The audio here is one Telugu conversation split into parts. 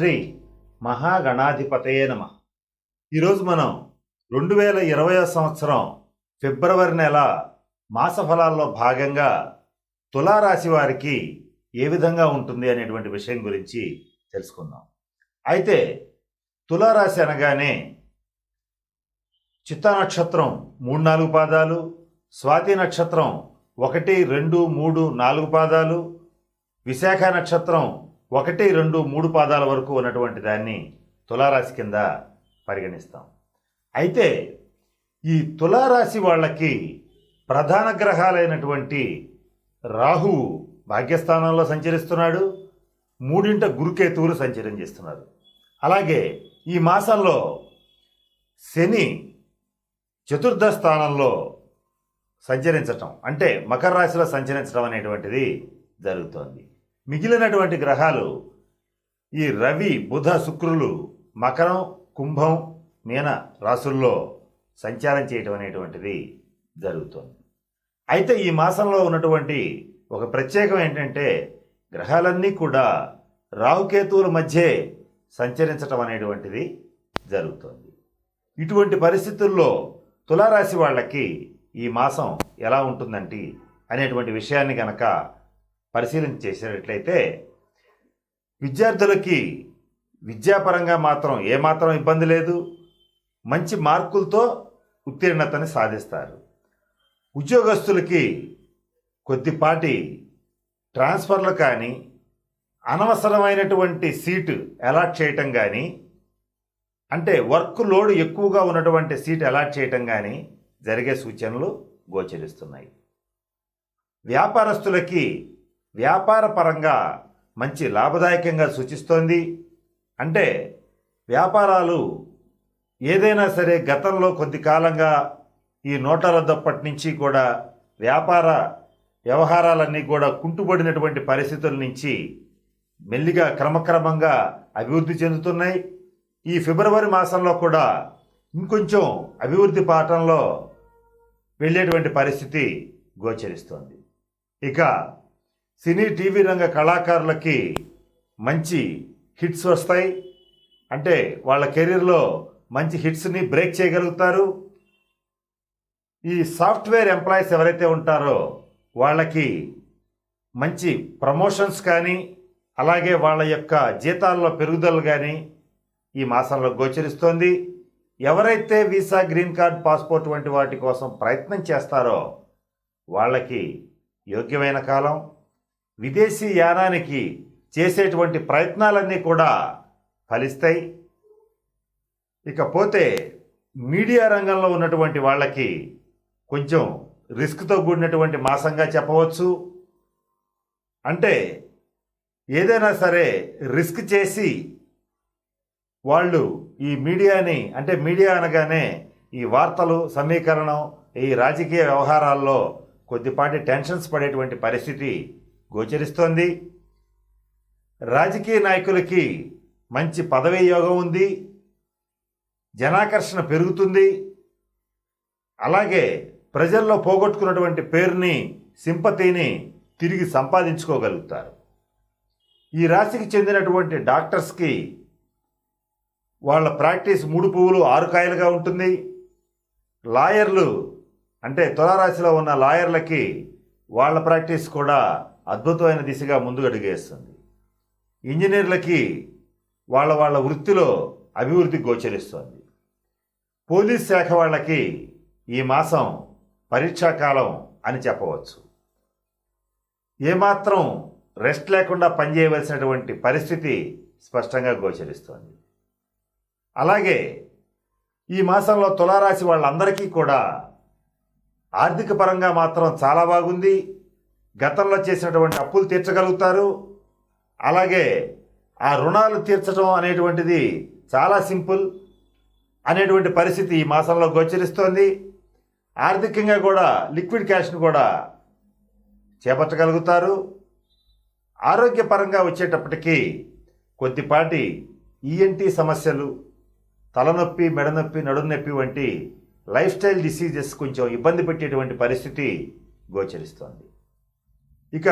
శ్రీ మహాగణాధిపతయే నమ. ఈరోజు మనం రెండు వేల ఇరవై సంవత్సరం ఫిబ్రవరి నెల మాసఫలాల్లో భాగంగా తులారాశి వారికి ఏ విధంగా ఉంటుంది అనేటువంటి విషయం గురించి తెలుసుకుందాం. అయితే తులారాశి అనగానే చిత్తా నక్షత్రం మూడు నాలుగు పాదాలు స్వాతి నక్షత్రం ఒకటి రెండు మూడు నాలుగు పాదాలు విశాఖ నక్షత్రం ఒకటి రెండు మూడు పాదాల వరకు ఉన్నటువంటి దాన్ని తులారాశి కింద పరిగణిస్తాం. అయితే ఈ తులారాశి వాళ్ళకి ప్రధాన గ్రహాలైనటువంటి రాహువు భాగ్యస్థానంలో సంచరిస్తున్నాడు మూడింట గురుకేతువులు సంచరం చేస్తున్నారు. అలాగే ఈ మాసంలో శని చతుర్థ స్థానంలో సంచరించటం అంటే మకర రాశిలో సంచరించడం అనేటువంటిది జరుగుతోంది. మిగిలినటువంటి గ్రహాలు ఈ రవి బుధ శుక్రులు మకరం కుంభం మీన రాసుల్లో సంచారం చేయటం అనేటువంటిది జరుగుతోంది. అయితే ఈ మాసంలో ఉన్నటువంటి ఒక ప్రత్యేకం ఏంటంటే గ్రహాలన్నీ కూడా రాహుకేతువుల మధ్యే సంచరించటం అనేటువంటిది జరుగుతోంది. ఇటువంటి పరిస్థితుల్లో తులారాశి వాళ్ళకి ఈ మాసం ఎలా ఉంటుందంటే అనేటువంటి విషయాన్ని కనుక పరిశీలన చేసినట్లయితే విద్యార్థులకి విద్యాపరంగా మాత్రం ఏమాత్రం ఇబ్బంది లేదు. మంచి మార్కులతో ఉత్తీర్ణతని సాధిస్తారు. ఉద్యోగస్తులకి కొద్దిపాటి ట్రాన్స్ఫర్లు కానీ అనవసరమైనటువంటి సీటు అలాట్ చేయటం కానీ అంటే వర్క్ లోడ్ ఎక్కువగా ఉన్నటువంటి సీట్ అలాట్ చేయటం కానీ జరిగే సూచనలు గోచరిస్తున్నాయి. వ్యాపారస్తులకి వ్యాపార పరంగా మంచి లాభదాయకంగా సూచిస్తోంది. అంటే వ్యాపారాలు ఏదైనా సరే గతంలో కొద్ది కాలంగా ఈ నోటల దప్పటి నుంచి కూడా వ్యాపార వ్యవహారాలన్నీ కూడా కుంటుపడినటువంటి పరిస్థితుల నుంచి మెల్లిగా క్రమక్రమంగా అభివృద్ధి చెందుతున్నాయి. ఈ ఫిబ్రవరి మాసంలో కూడా ఇంకొంచెం అభివృద్ధి పాఠంలో వెళ్ళేటువంటి పరిస్థితి గోచరిస్తోంది. ఇక సినీ టీవీ రంగ కళాకారులకి మంచి హిట్స్ వస్తాయి. అంటే వాళ్ళ కెరీర్లో మంచి హిట్స్ని బ్రేక్ చేయగలుగుతారు. ఈ సాఫ్ట్వేర్ ఎంప్లాయీస్ ఎవరైతే ఉంటారో వాళ్ళకి మంచి ప్రమోషన్స్ కానీ అలాగే వాళ్ళ యొక్క జీతాల్లో పెరుగుదల కానీ ఈ మాసంలో గోచరిస్తోంది. ఎవరైతే వీసా గ్రీన్ కార్డ్ పాస్పోర్ట్ వంటి వాటి కోసం ప్రయత్నం చేస్తారో వాళ్ళకి యోగ్యమైన కాలం. విదేశీ యానానికి చేసేటువంటి ప్రయత్నాలన్నీ కూడా ఫలిస్తాయి. ఇకపోతే మీడియా రంగంలో ఉన్నటువంటి వాళ్ళకి కొంచెం రిస్క్తో కూడినటువంటి మాసంగా చెప్పవచ్చు. అంటే ఏదైనా సరే రిస్క్ చేసి వాళ్ళు ఈ మీడియాని అంటే మీడియా అనగానే ఈ వార్తలు సమీకరణం ఈ రాజకీయ వ్యవహారాల్లో కొద్దిపాటి టెన్షన్స్ పడేటువంటి పరిస్థితి గోచరిస్తోంది. రాజకీయ నాయకులకి మంచి పదవీ యోగం ఉంది. జనాకర్షణ పెరుగుతుంది. అలాగే ప్రజల్లో పోగొట్టుకున్నటువంటి పేరుని సింపతిని తిరిగి సంపాదించుకోగలుగుతారు. ఈ రాశికి చెందినటువంటి డాక్టర్స్కి వాళ్ళ ప్రాక్టీస్ మూడు పువ్వులు ఆరు కాయలుగా ఉంటుంది. లాయర్లు అంటే తులారాశిలో ఉన్న లాయర్లకి వాళ్ళ ప్రాక్టీస్ కూడా అద్భుతమైన దిశగా ముందుగడుగేస్తుంది. ఇంజనీర్లకి వాళ్ళ వాళ్ళ వృత్తిలో అభివృద్ధి గోచరిస్తుంది. పోలీస్ శాఖ వాళ్ళకి ఈ మాసం పరీక్షాకాలం అని చెప్పవచ్చు. ఏమాత్రం రెస్ట్ లేకుండా పనిచేయవలసినటువంటి పరిస్థితి స్పష్టంగా గోచరిస్తోంది. అలాగే ఈ మాసంలో తులారాశి వాళ్ళందరికీ కూడా ఆర్థిక పరంగా మాత్రం చాలా బాగుంది. గతంలో చేసినటువంటి అప్పులు తీర్చగలుగుతారు. అలాగే ఆ రుణాలు తీర్చడం అనేటువంటిది చాలా సింపుల్ అనేటువంటి పరిస్థితి ఈ మాసంలో గోచరిస్తోంది. ఆర్థికంగా కూడా లిక్విడ్ క్యాష్ను కూడా చేపట్టగలుగుతారు. ఆరోగ్యపరంగా వచ్చేటప్పటికీ కొద్దిపాటి ఈఎన్టీ సమస్యలు తలనొప్పి మెడనొప్పి నడునొప్పి వంటి లైఫ్ స్టైల్ డిసీజెస్ కొంచెం ఇబ్బంది పెట్టేటువంటి పరిస్థితి గోచరిస్తోంది. ఇక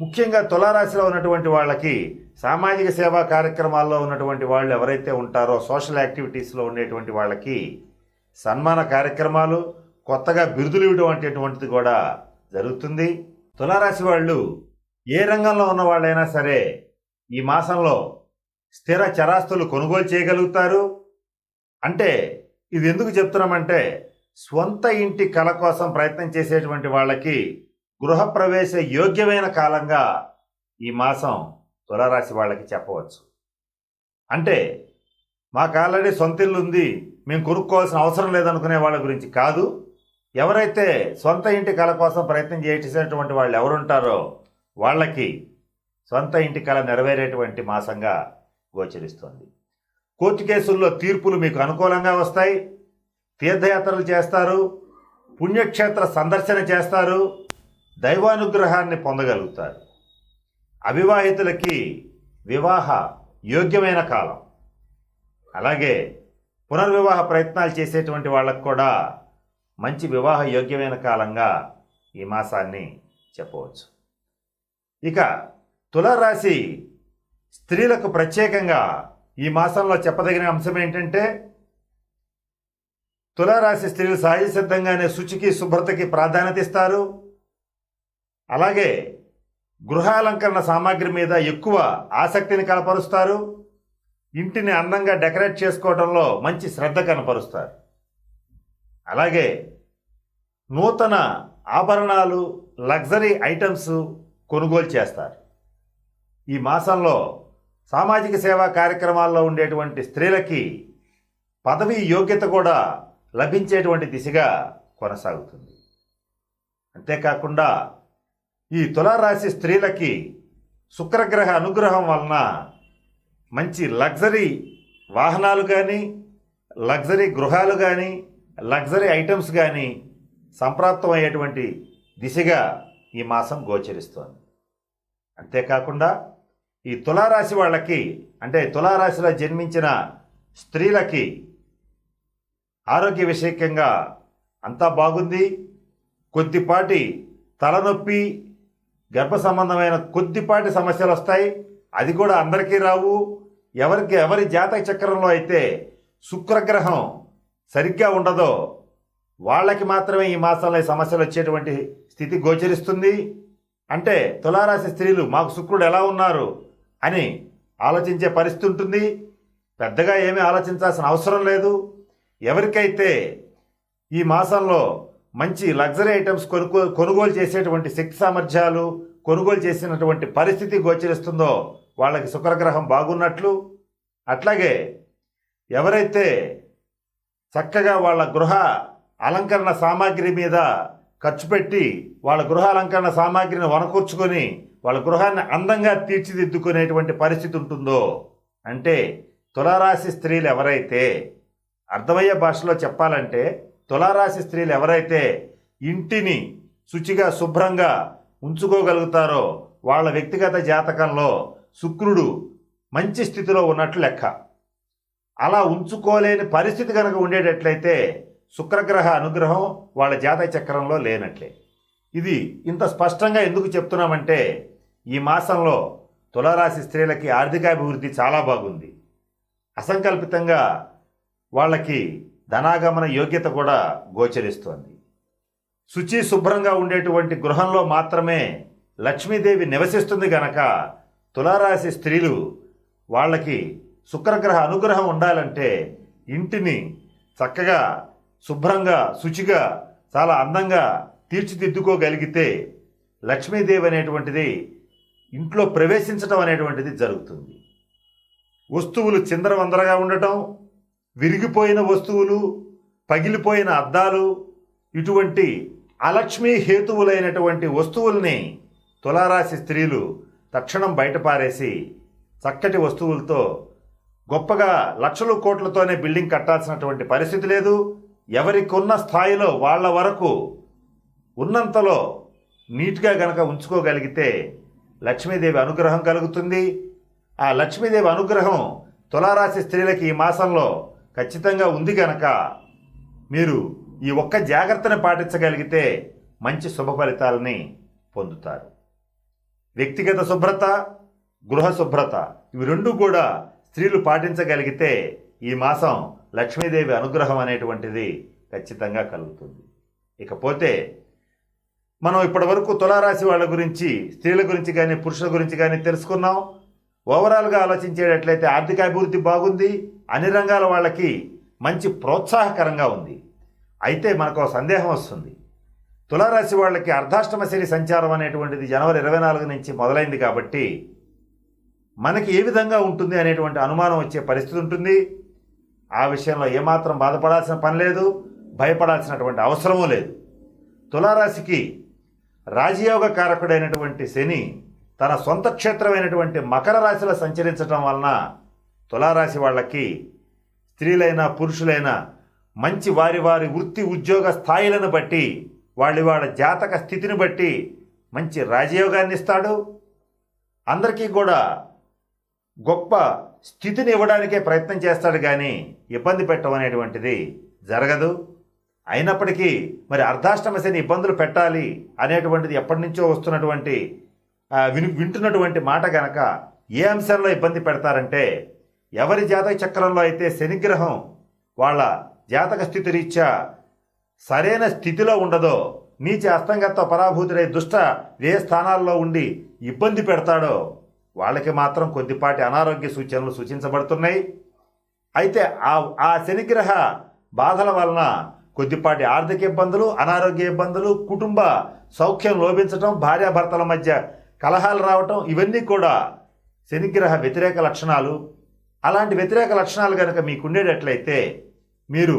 ముఖ్యంగా తులారాశిలో ఉన్నటువంటి వాళ్ళకి సామాజిక సేవా కార్యక్రమాల్లో ఉన్నటువంటి వాళ్ళు ఎవరైతే ఉంటారో సోషల్ యాక్టివిటీస్లో ఉండేటువంటి వాళ్ళకి సన్మాన కార్యక్రమాలు కొత్తగా బిరుదులు ఇవ్వడం అనేటువంటిది కూడా జరుగుతుంది. తులారాశి వాళ్ళు ఏ రంగంలో ఉన్న వాళ్ళైనా సరే ఈ మాసంలో స్థిర చరాస్తులు కొనుగోలు చేయగలుగుతారు. అంటే ఇది ఎందుకు చెప్తున్నామంటే స్వంత ఇంటి కళ కోసం ప్రయత్నం చేసేటువంటి వాళ్ళకి గృహప్రవేశ యోగ్యమైన కాలంగా ఈ మాసం తులారాశి వాళ్ళకి చెప్పవచ్చు. అంటే మాకు ఆల్రెడీ సొంత ఇల్లు ఉంది మేము కొనుక్కోవాల్సిన అవసరం లేదనుకునే వాళ్ళ గురించి కాదు. ఎవరైతే సొంత ఇంటి కళ కోసం ప్రయత్నం చేసేటువంటి వాళ్ళు ఎవరుంటారో వాళ్ళకి సొంత ఇంటి కళ నెరవేరేటువంటి మాసంగా గోచరిస్తుంది. కోర్టు కేసుల్లో తీర్పులు మీకు అనుకూలంగా వస్తాయి. తీర్థయాత్రలు చేస్తారు. పుణ్యక్షేత్ర సందర్శన చేస్తారు. దైవానుగ్రహాన్ని పొందగలుగుతారు. అవివాహితులకి వివాహ యోగ్యమైన కాలం. అలాగే పునర్వివాహ ప్రయత్నాలు చేసేటువంటి వాళ్ళకు కూడా మంచి వివాహ యోగ్యమైన కాలంగా ఈ మాసాన్ని చెప్పవచ్చు. ఇక తులారాశి స్త్రీలకు ప్రత్యేకంగా ఈ మాసంలో చెప్పదగిన అంశం ఏంటంటే తులారాశి స్త్రీలు సహజ సిద్ధంగానే శుచికి శుభ్రతకి ప్రాధాన్యత ఇస్తారు. అలాగే గృహాలంకరణ సామాగ్రి మీద ఎక్కువ ఆసక్తిని కనపరుస్తారు. ఇంటిని అందంగా డెకరేట్ చేసుకోవడంలో మంచి శ్రద్ధ కనపరుస్తారు. అలాగే నూతన ఆభరణాలు లగ్జరీ ఐటమ్స్ కొనుగోలు చేస్తారు. ఈ మాసంలో సామాజిక సేవా కార్యక్రమాల్లో ఉండేటువంటి స్త్రీలకి పదవి యోగ్యత కూడా లభించేటువంటి దిశగా కొనసాగుతుంది. అంతేకాకుండా ఈ తులారాశి స్త్రీలకి శుక్రగ్రహ అనుగ్రహం వలన మంచి లగ్జరీ వాహనాలు కానీ లగ్జరీ గృహాలు కానీ లగ్జరీ ఐటమ్స్ కానీ సంప్రాప్తం అయ్యేటువంటి దిశగా ఈ మాసం గోచరిస్తోంది. అంతేకాకుండా ఈ తులారాశి వాళ్ళకి అంటే తులారాశిలో జన్మించిన స్త్రీలకి ఆరోగ్య విషయకంగా అంతా బాగుంది. కొద్దిపాటి తలనొప్పి గర్భ సంబంధమైన కొద్దిపాటి సమస్యలు వస్తాయి. అది కూడా అందరికీ రావు. ఎవరికి ఎవరి జాతక చక్రంలో అయితే శుక్రగ్రహం సరిగ్గా ఉండదో వాళ్ళకి మాత్రమే ఈ మాసంలో సమస్యలు వచ్చేటువంటి స్థితి గోచరిస్తుంది. అంటే తులారాశి స్త్రీలు మాకు శుక్రుడు ఎలా ఉన్నారు అని ఆలోచించే పరిస్థితి ఉంటుంది. పెద్దగా ఏమీ ఆలోచించాల్సిన అవసరం లేదు. ఎవరికైతే ఈ మాసంలో మంచి లగ్జరీ ఐటమ్స్ కొనుగో కొనుగోలు చేసేటువంటి శక్తి సామర్థ్యాలు కొనుగోలు చేసినటువంటి పరిస్థితి గోచరిస్తుందో వాళ్ళకి శుక్రగ్రహం బాగున్నట్లు. అట్లాగే ఎవరైతే చక్కగా వాళ్ళ గృహ అలంకరణ సామాగ్రి మీద ఖర్చు పెట్టి వాళ్ళ గృహ అలంకరణ సామాగ్రిని వనకూర్చుకొని వాళ్ళ గృహాన్ని అందంగా తీర్చిదిద్దుకునేటువంటి పరిస్థితి ఉంటుందో అంటే తులారాశి స్త్రీలు ఎవరైతే అర్థమయ్యే భాషలో చెప్పాలంటే తులారాశి స్త్రీలు ఎవరైతే ఇంటిని శుచిగా శుభ్రంగా ఉంచుకోగలుగుతారో వాళ్ళ వ్యక్తిగత జాతకంలో శుక్రుడు మంచి స్థితిలో ఉన్నట్లు లెక్క. అలా ఉంచుకోలేని పరిస్థితి కనుక ఉండేటట్లయితే శుక్రగ్రహ అనుగ్రహం వాళ్ళ జాతక చక్రంలో లేనట్లే. ఇది ఇంత స్పష్టంగా ఎందుకు చెప్తున్నామంటే ఈ మాసంలో తులారాశి స్త్రీలకి ఆర్థికాభివృద్ధి చాలా బాగుంది. అసంకల్పితంగా వాళ్ళకి ధనాగమన యోగ్యత కూడా గోచరిస్తోంది. శుచి శుభ్రంగా ఉండేటువంటి గృహంలో మాత్రమే లక్ష్మీదేవి నివసిస్తుంది గనక తులారాశి స్త్రీలు వాళ్ళకి శుక్రగ్రహ అనుగ్రహం ఉండాలంటే ఇంటిని చక్కగా శుభ్రంగా శుచిగా చాలా అందంగా తీర్చిదిద్దుకోగలిగితే లక్ష్మీదేవి అనేటువంటిది ఇంట్లో ప్రవేశించడం అనేటువంటిది జరుగుతుంది. వస్తువులు చిందరవందరగా ఉండటం విరిగిపోయిన వస్తువులు పగిలిపోయిన అద్దాలు ఇటువంటి అలక్ష్మీ హేతువులైనటువంటి వస్తువుల్ని తులారాశి స్త్రీలు తక్షణం బయటపారేసి చక్కటి వస్తువులతో గొప్పగా లక్షలు కోట్లతోనే బిల్డింగ్ కట్టాల్సినటువంటి పరిస్థితి లేదు. ఎవరికున్న స్థాయిలో వాళ్ళ వరకు ఉన్నంతలో నీట్గా గనక ఉంచుకోగలిగితే లక్ష్మీదేవి అనుగ్రహం కలుగుతుంది. ఆ లక్ష్మీదేవి అనుగ్రహం తులారాశి స్త్రీలకి ఈ మాసంలో ఖచ్చితంగా ఉంది గనక మీరు ఈ ఒక్క జాగ్రత్తని పాటించగలిగితే మంచి శుభ ఫలితాలని పొందుతారు. వ్యక్తిగత శుభ్రత గృహ శుభ్రత ఇవి రెండు కూడా స్త్రీలు పాటించగలిగితే ఈ మాసం లక్ష్మీదేవి అనుగ్రహం అనేటువంటిది ఖచ్చితంగా కలుగుతుంది. ఇకపోతే మనం ఇప్పటివరకు తులారాశి వాళ్ళ గురించి స్త్రీల గురించి కానీ పురుషుల గురించి కానీ తెలుసుకున్నాం. ఓవరాల్గా ఆలోచించేటట్లయితే ఆర్థిక అభివృద్ధి బాగుంది అన్ని రంగాల వాళ్ళకి మంచి ప్రోత్సాహకరంగా ఉంది. అయితే మనకు సందేహం వస్తుంది. తులారాశి వాళ్ళకి అర్ధాష్టమ శని సంచారం అనేటువంటిది జనవరి ఇరవై నాలుగు నుంచి మొదలైంది కాబట్టి మనకి ఏ విధంగా ఉంటుంది అనేటువంటి అనుమానం వచ్చే పరిస్థితి ఉంటుంది. ఆ విషయంలో ఏమాత్రం బాధపడాల్సిన పని లేదు భయపడాల్సినటువంటి అవసరమూ లేదు. తులారాశికి రాజయోగ కారకుడైనటువంటి శని తన సొంత క్షేత్రమైనటువంటి మకర రాశిలో సంచరించడం వలన తులారాశి వాళ్ళకి స్త్రీలైనా పురుషులైనా మంచి వారి వారి వృత్తి ఉద్యోగ స్థాయిలను బట్టి వాళ్ళ వాళ్ళ జాతక స్థితిని బట్టి మంచి రాజయోగాన్ని ఇస్తాడు. అందరికీ కూడా గొప్ప స్థితిని ఇవ్వడానికే ప్రయత్నం చేస్తాడు కానీ ఇబ్బంది పెట్టడం అనేటువంటిది జరగదు. అయినప్పటికీ మరి అర్ధాష్టమ శని ఇబ్బందులు పెట్టాలి అనేటువంటిది ఎప్పటి నుంచో వస్తున్నటువంటి విని వింటున్నటువంటి మాట గనక ఏ అంశంలో ఇబ్బంది పెడతారంటే ఎవరి జాతక చక్రంలో అయితే శనిగ్రహం వాళ్ళ జాతక స్థితి రీత్యా సరైన స్థితిలో ఉండదో నీచ అస్తంగత్వ పరాభూతుడై దుష్ట ఏ స్థానాల్లో ఉండి ఇబ్బంది పెడతాడో వాళ్ళకి మాత్రం కొద్దిపాటి అనారోగ్య సూచనలు సూచించబడుతున్నాయి. అయితే ఆ ఆ శనిగ్రహ బాధల వలన కొద్దిపాటి ఆర్థిక ఇబ్బందులు అనారోగ్య ఇబ్బందులు కుటుంబ సౌఖ్యం లోపించటం భార్యాభర్తల మధ్య కలహాలు రావటం ఇవన్నీ కూడా శనిగ్రహ వ్యతిరేక లక్షణాలు. అలాంటి వ్యతిరేక లక్షణాలు కనుక మీకు ఉండేటట్లయితే మీరు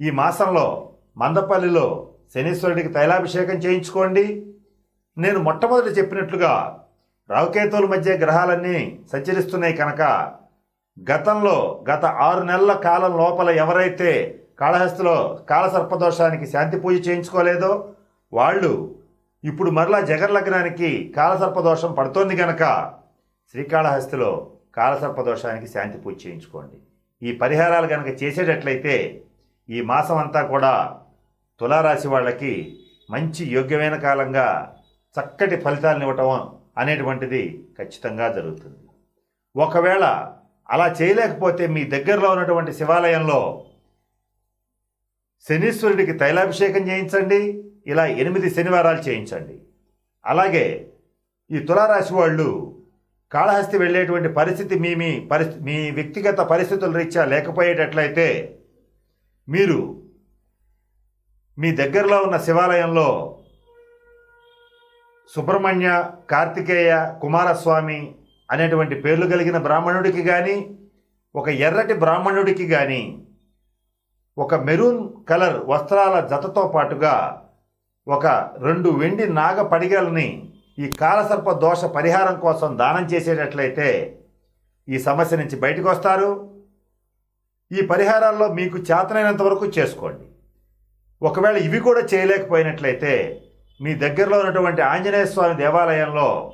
ఈ మాసంలో మందపల్లిలో శనీశ్వరుడికి తైలాభిషేకం చేయించుకోండి. నేను మొట్టమొదటి చెప్పినట్లుగా రావుకేతువుల మధ్య గ్రహాలన్నీ సంచరిస్తున్నాయి కనుక గతంలో గత ఆరు నెలల కాలం లోపల ఎవరైతే కాళహస్తిలో కాలసర్పదోషానికి శాంతి పూజ చేయించుకోలేదో వాళ్ళు ఇప్పుడు మరలా జగర్లగ్నానికి కాలసర్పదోషం పడుతోంది గనక శ్రీకాళహస్తిలో కాలసర్పదోషానికి శాంతి పూజ చేయించుకోండి. ఈ పరిహారాలు కనుక చేసేటట్లయితే ఈ మాసం అంతా కూడా తులారాశి వాళ్ళకి మంచి యోగ్యమైన కాలంగా చక్కటి ఫలితాలను ఇవ్వటం అనేటువంటిది ఖచ్చితంగా జరుగుతుంది. ఒకవేళ అలా చేయలేకపోతే మీ దగ్గరలో ఉన్నటువంటి శివాలయంలో శనీశ్వరుడికి తైలాభిషేకం చేయించండి. ఇలా ఎనిమిది శనివారాలు చేయించండి. అలాగే ఈ తులారాశి వాళ్ళు కాళహస్తి వెళ్ళేటువంటి పరిస్థితి మీ మీ పరిస్థితి మీ వ్యక్తిగత పరిస్థితుల రీత్యా లేకపోయేటట్లయితే మీరు మీ దగ్గరలో ఉన్న శివాలయంలో సుబ్రహ్మణ్య కార్తికేయ కుమారస్వామి అనేటువంటి పేర్లు కలిగిన బ్రాహ్మణుడికి కానీ ఒక ఎర్రటి బ్రాహ్మణుడికి కానీ ఒక మెరూన్ కలర్ వస్త్రాల జతతో పాటుగా ఒక రెండు వెండి నాగ పడిగలని ఈ కాలసర్ప దోష పరిహారం కోసం దానం చేసేటట్లయితే ఈ సమస్య నుంచి బయటకు వస్తారు. ఈ పరిహారాల్లో మీకు చేతనైనంత వరకు చేసుకోండి. ఒకవేళ ఇవి కూడా చేయలేకపోయినట్లయితే మీ దగ్గరలో ఉన్నటువంటి ఆంజనేయ స్వామి దేవాలయంలో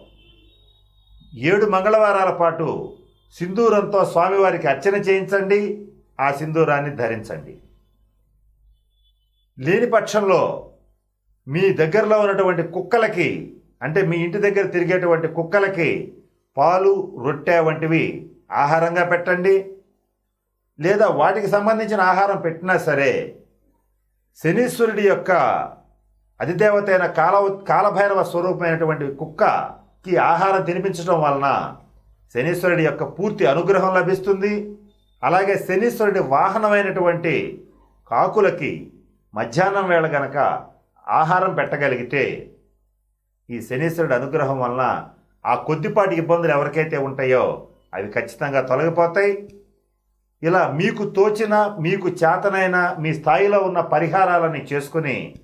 ఏడు మంగళవారాల పాటు సింధూరంతో స్వామివారికి అర్చన చేయించండి ఆ సింధూరాన్ని ధరించండి. లేని పక్షంలో మీ దగ్గరలో ఉన్నటువంటి కుక్కలకి అంటే మీ ఇంటి దగ్గర తిరిగేటువంటి కుక్కలకి పాలు రొట్టె వంటివి ఆహారంగా పెట్టండి. లేదా వాటికి సంబంధించిన ఆహారం పెట్టినా సరే శనీశ్వరుడి యొక్క అధిదేవత అయిన కాల కాలభైరవ స్వరూపమైనటువంటి కుక్కకి ఆహారం తినిపించడం వలన శనీశ్వరుడి యొక్క పూర్తి అనుగ్రహం లభిస్తుంది. అలాగే శనీశ్వరుడి వాహనమైనటువంటి కాకులకి మధ్యాహ్నం వేళ గనక ఆహారం పెట్టగలిగితే ఈ శనీశ్వరుడి అనుగ్రహం వలన ఆ కొద్దిపాటి ఇబ్బందులు ఎవరికైతే ఉంటాయో అవి ఖచ్చితంగా తొలగిపోతాయి. ఇలా మీకు తోచిన మీకు చేతనైన మీ స్థాయిలో ఉన్న పరిహారాలని చేసుకుని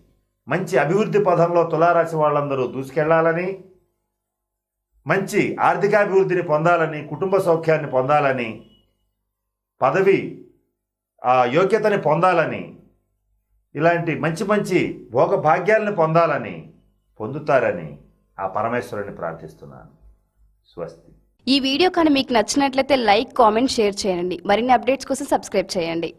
మంచి అభివృద్ధి పదంలో తులారాశి వాళ్ళందరూ దూసుకెళ్ళాలని మంచి ఆర్థికాభివృద్ధిని పొందాలని కుటుంబ సౌఖ్యాన్ని పొందాలని పదవి ఆ యోగ్యతని పొందాలని ఇలాంటి మంచి మంచి భోగ భాగ్యాలను పొందాలని పొందుతారని ఆ పరమేశ్వరుని ప్రార్థిస్తున్నాను. స్వస్తి. ఈ వీడియో కానీ మీకు నచ్చినట్లయితే లైక్ కామెంట్ షేర్ చేయండి. మరిన్ని అప్డేట్స్ కోసం సబ్స్క్రైబ్ చేయండి.